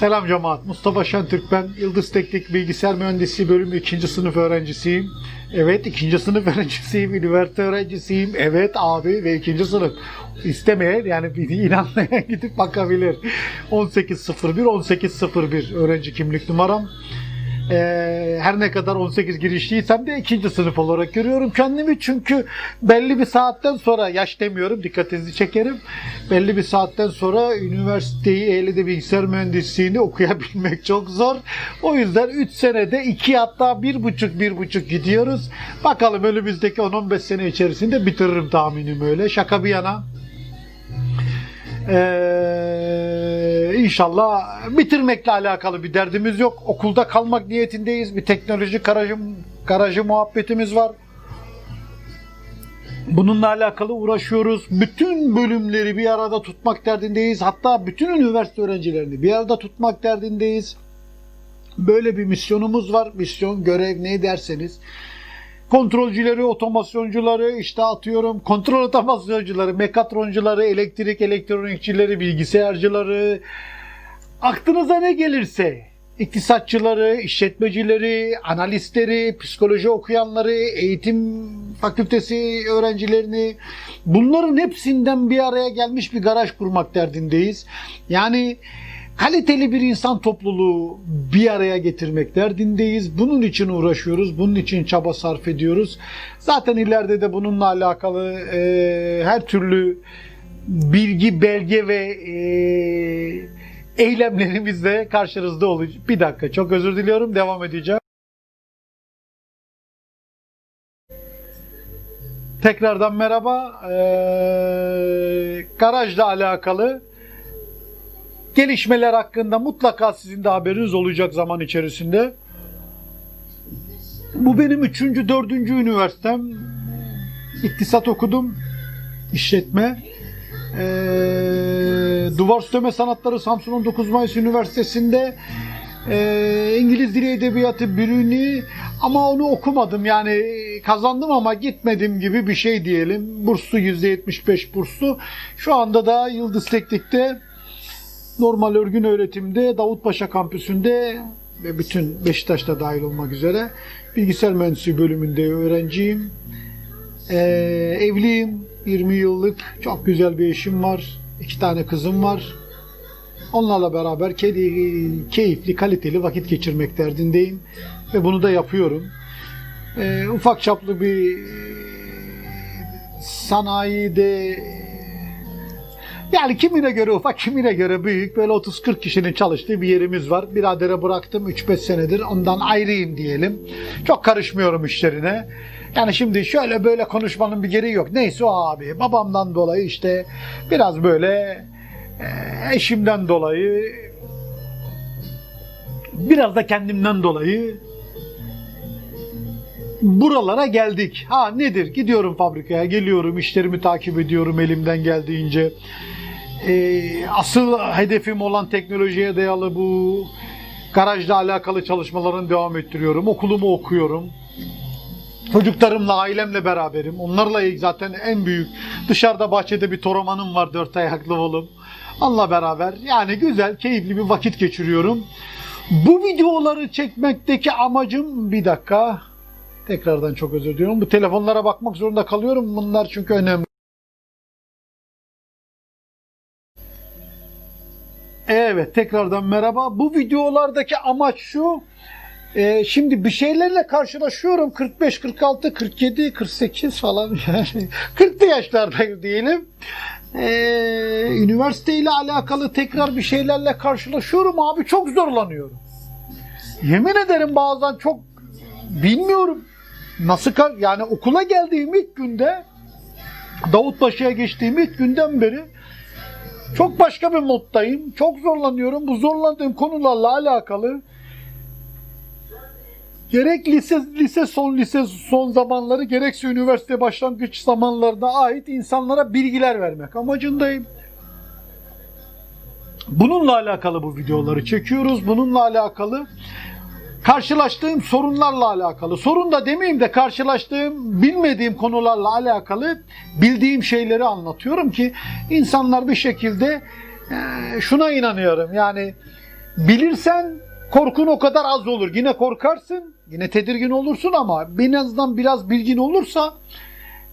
Selam cemaat. Mustafa Şentürk ben. Yıldız Teknik Bilgisayar Mühendisliği bölümü 2. sınıf öğrencisiyim. Evet 2. sınıf öğrencisiyim. Üniversite öğrencisiyim. Evet abi ve 2. sınıf. İstemeyen yani inanmayan gidip bakabilir. 1801 1801 öğrenci kimlik numaram. Ee, her ne kadar 18 girişliysem de ikinci sınıf olarak görüyorum kendimi. Çünkü belli bir saatten sonra yaş demiyorum dikkatinizi çekerim. Belli bir saatten sonra üniversiteyi ehliyede bilgisayar mühendisliğini okuyabilmek çok zor. O yüzden 3 senede 2 hatta 1,5 1,5 gidiyoruz. Bakalım önümüzdeki 10-15 sene içerisinde bitiririm tahminim öyle. Şaka bir yana. Ee, inşallah bitirmekle alakalı bir derdimiz yok. Okulda kalmak niyetindeyiz. Bir teknoloji garajı, garajı muhabbetimiz var. Bununla alakalı uğraşıyoruz. Bütün bölümleri bir arada tutmak derdindeyiz. Hatta bütün üniversite öğrencilerini bir arada tutmak derdindeyiz. Böyle bir misyonumuz var. Misyon, görev ne derseniz kontrolcüleri, otomasyoncuları, işte atıyorum kontrol otomasyoncuları, mekatroncuları, elektrik elektronikçileri, bilgisayarcıları, aklınıza ne gelirse, iktisatçıları, işletmecileri, analistleri, psikoloji okuyanları, eğitim fakültesi öğrencilerini, bunların hepsinden bir araya gelmiş bir garaj kurmak derdindeyiz. Yani kaliteli bir insan topluluğu bir araya getirmek derdindeyiz. Bunun için uğraşıyoruz. Bunun için çaba sarf ediyoruz. Zaten ileride de bununla alakalı e, her türlü bilgi, belge ve e, eylemlerimizle karşınızda olacak. Bir dakika çok özür diliyorum. Devam edeceğim. Tekrardan merhaba. Ee, garajla alakalı gelişmeler hakkında mutlaka sizin de haberiniz olacak zaman içerisinde. Bu benim üçüncü, dördüncü üniversitem. İktisat okudum. işletme. Ee, Duvar Süsleme Sanatları Samsun 19 Mayıs Üniversitesi'nde ee, İngiliz Dili Edebiyatı bürünü ama onu okumadım yani kazandım ama gitmedim gibi bir şey diyelim. Burslu %75 burslu. Şu anda da Yıldız Teknik'te normal örgün öğretimde Davutpaşa kampüsünde ve bütün Beşiktaş'ta dahil olmak üzere bilgisayar mühendisliği bölümünde öğrenciyim. Ee, evliyim. 20 yıllık çok güzel bir eşim var. İki tane kızım var. Onlarla beraber kedi, keyifli, kaliteli vakit geçirmek derdindeyim. Ve bunu da yapıyorum. Ee, ufak çaplı bir sanayide yani kimine göre ufak, kimine göre büyük. Böyle 30-40 kişinin çalıştığı bir yerimiz var. Biradere bıraktım 3-5 senedir. Ondan ayrıyım diyelim. Çok karışmıyorum işlerine. Yani şimdi şöyle böyle konuşmanın bir gereği yok. Neyse o abi. Babamdan dolayı işte biraz böyle e, eşimden dolayı biraz da kendimden dolayı buralara geldik. Ha nedir? Gidiyorum fabrikaya, geliyorum, işlerimi takip ediyorum elimden geldiğince. Ee, asıl hedefim olan teknolojiye dayalı bu garajla alakalı çalışmalarını devam ettiriyorum. Okulumu okuyorum. Çocuklarımla, ailemle beraberim. Onlarla zaten en büyük dışarıda bahçede bir toromanım var dört ayaklı oğlum. Onunla beraber yani güzel, keyifli bir vakit geçiriyorum. Bu videoları çekmekteki amacım bir dakika. Tekrardan çok özür diliyorum. Bu telefonlara bakmak zorunda kalıyorum. Bunlar çünkü önemli. Evet tekrardan merhaba. Bu videolardaki amaç şu. Ee, şimdi bir şeylerle karşılaşıyorum. 45, 46, 47, 48 falan yani 40'lı yaşlardayım diyelim. Ee, üniversiteyle alakalı tekrar bir şeylerle karşılaşıyorum abi çok zorlanıyorum. Yemin ederim bazen çok bilmiyorum nasıl yani okula geldiğim ilk günde Davutpaşa'ya geçtiğim ilk günden beri çok başka bir moddayım. Çok zorlanıyorum. Bu zorlandığım konularla alakalı gerek lise lise son lise son zamanları gerekse üniversite başlangıç zamanlarına ait insanlara bilgiler vermek amacındayım. Bununla alakalı bu videoları çekiyoruz. Bununla alakalı karşılaştığım sorunlarla alakalı. Sorun da demeyeyim de karşılaştığım bilmediğim konularla alakalı bildiğim şeyleri anlatıyorum ki insanlar bir şekilde şuna inanıyorum. Yani bilirsen korkun o kadar az olur. Yine korkarsın, yine tedirgin olursun ama en azından biraz bilgin olursa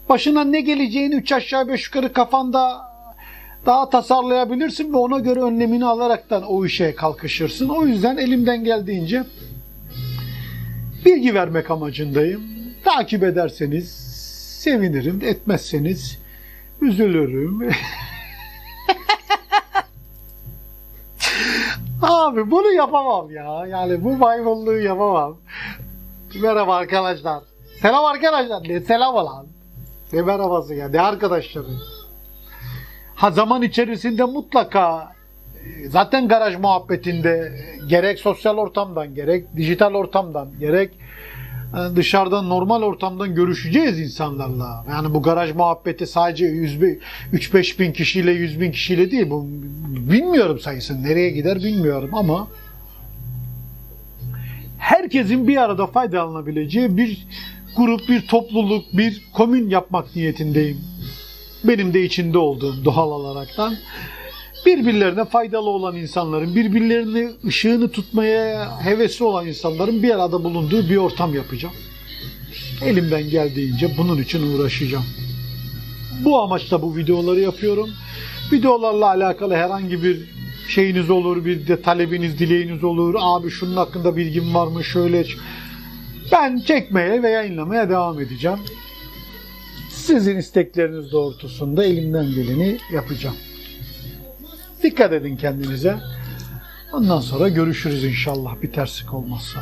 başına ne geleceğini üç aşağı beş yukarı kafanda daha tasarlayabilirsin ve ona göre önlemini alaraktan o işe kalkışırsın. O yüzden elimden geldiğince bilgi vermek amacındayım. Takip ederseniz sevinirim, etmezseniz üzülürüm. Abi bunu yapamam ya. Yani bu maymunluğu yapamam. Merhaba arkadaşlar. Selam arkadaşlar. Ne selam lan? Ne merhabası ya? Ne arkadaşları? Ha zaman içerisinde mutlaka e, zaten garaj muhabbetinde e, gerek sosyal ortamdan gerek dijital ortamdan gerek e, dışarıdan normal ortamdan görüşeceğiz insanlarla. Yani bu garaj muhabbeti sadece 3-5 bin kişiyle 100 bin kişiyle değil. Bu bilmiyorum sayısını nereye gider bilmiyorum ama herkesin bir arada faydalanabileceği bir grup, bir topluluk, bir komün yapmak niyetindeyim. Benim de içinde olduğum doğal olaraktan birbirlerine faydalı olan insanların, birbirlerine ışığını tutmaya hevesli olan insanların bir arada bulunduğu bir ortam yapacağım. Elimden geldiğince bunun için uğraşacağım. Bu amaçla bu videoları yapıyorum. Videolarla alakalı herhangi bir şeyiniz olur, bir de talebiniz, dileğiniz olur. Abi şunun hakkında bilgim var mı? Şöyle ben çekmeye ve yayınlamaya devam edeceğim. Sizin istekleriniz doğrultusunda elimden geleni yapacağım. Dikkat edin kendinize. Ondan sonra görüşürüz inşallah bir terslik olmazsa.